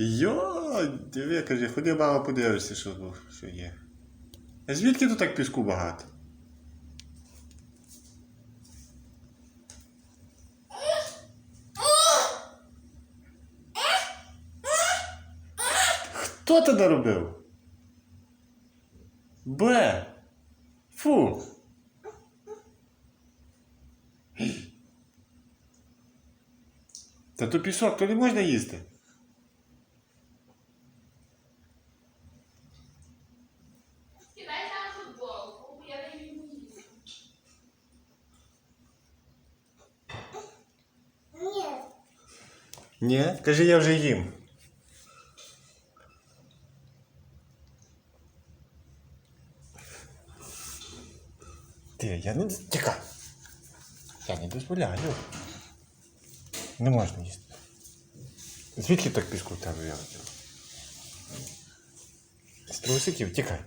Йо, диви, каже, ходи, мама, подивишся, що, що є. А звідки тут так піску багато? Хто це наробив? Б. Фу. Та то пісок, то не можна їсти. Ні, кажи, я вже їм. Ти, я не тікай. Я не дозволяю. Не можна їсти. Звідки так піску в тебе я? З трусиків тікай.